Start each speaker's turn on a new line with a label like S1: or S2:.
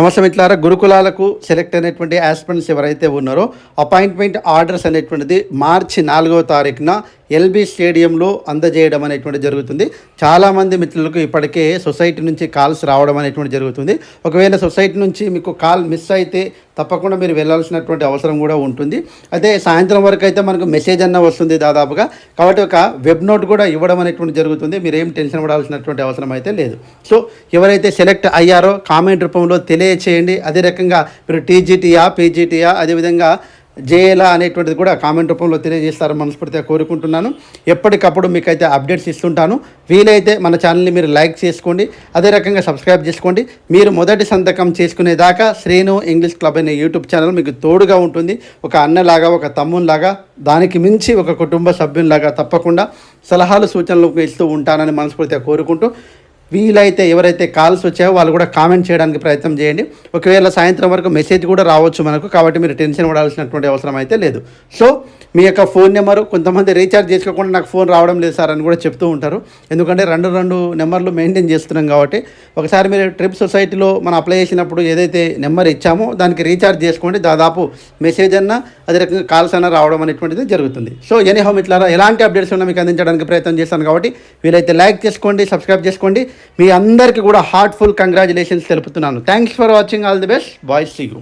S1: నమస్తే మిత్రులారా గురుకులాలకు సెలెక్ట్ అయినటువంటి ఆస్పిరెంట్స్ ఎవరైతే ఉన్నారో అపాయింట్మెంట్ ఆర్డర్స్ అనేటువంటిది మార్చి నాలుగవ తారీఖున ఎల్బీ స్టేడియంలో అందజేయడం అనేటువంటి జరుగుతుంది. చాలామంది మిత్రులకు ఇప్పటికే సొసైటీ నుంచి కాల్స్ రావడం అనేటువంటి జరుగుతుంది. ఒకవేళ సొసైటీ నుంచి మీకు కాల్ మిస్ అయితే తప్పకుండా మీరు వెళ్ళాల్సినటువంటి అవసరం కూడా ఉంటుంది. అయితే సాయంత్రం వరకు అయితే మనకు మెసేజ్ అన్న వస్తుంది దాదాపుగా. కాబట్టి ఒక వెబ్ నోట్ కూడా ఇవ్వడం అనేటువంటి జరుగుతుంది. మీరు ఏం టెన్షన్ పడాల్సినటువంటి అవసరం అయితే లేదు. సో ఎవరైతే సెలెక్ట్ అయ్యారో కామెంట్ రూపంలో తెలియచేయండి. అదే రకంగా మీరు టీజీటీయా పీజీటీయా అదేవిధంగా జేఏలా అనేటువంటిది కూడా కామెంట్ రూపంలో తెలియజేస్తారని మనస్ఫూర్తిగా కోరుకుంటున్నాను. ఎప్పటికప్పుడు మీకైతే అప్డేట్స్ ఇస్తుంటాను. వీలైతే మన ఛానల్ని మీరు లైక్ చేసుకోండి. అదే రకంగా సబ్స్క్రైబ్ చేసుకోండి. మీరు మొదటి సంతకం చేసుకునేదాకా శ్రీను ఇంగ్లీష్ క్లబ్ అనే యూట్యూబ్ ఛానల్ మీకు తోడుగా ఉంటుంది. ఒక అన్నలాగా ఒక తమ్మునిలాగా దానికి మించి ఒక కుటుంబ సభ్యునిలాగా తప్పకుండా సలహాలు సూచనలు ఇస్తూ ఉంటానని మనస్ఫూర్తిగా కోరుకుంటూ వీలైతే ఎవరైతే కాల్స్ వచ్చాయో వాళ్ళు కూడా కామెంట్ చేయడానికి ప్రయత్నం చేయండి. ఒకవేళ సాయంత్రం వరకు మెసేజ్ కూడా రావచ్చు మనకు కాబట్టి మీరు టెన్షన్ పడాల్సినటువంటి అవసరం అయితే లేదు. సో మీ యొక్క ఫోన్ నెంబరు కొంతమంది రీఛార్జ్ చేసుకోకుండా నాకు ఫోన్ రావడం లేదు సార్ అని కూడా చెప్తూ ఉంటారు. ఎందుకంటే రెండు రెండు నెంబర్లు మెయింటైన్ చేస్తున్నాం కాబట్టి ఒకసారి మీరు ట్రిప్ సొసైటీలో మనం అప్లై చేసినప్పుడు ఏదైతే నెంబర్ ఇచ్చామో దానికి రీఛార్జ్ చేసుకోండి. దాదాపు మెసేజ్ అన్నా అదే రకంగా కాల్స్ అన్నా రావడం అనేటువంటిది జరుగుతుంది. సో ఎనీ హోమ్ ఇట్లా ఎలాంటి అప్డేట్స్ ఉన్నా మీకు అందించడానికి ప్రయత్నం చేస్తాను కాబట్టి వీలైతే లైక్ చేసుకోండి సబ్స్క్రైబ్ చేసుకోండి. మీ అందరికీ కూడా హార్ట్ఫుల్ కంగ్రాచులేషన్స్ తెలుపుతున్నాను. Thanks for watching all the best boys see you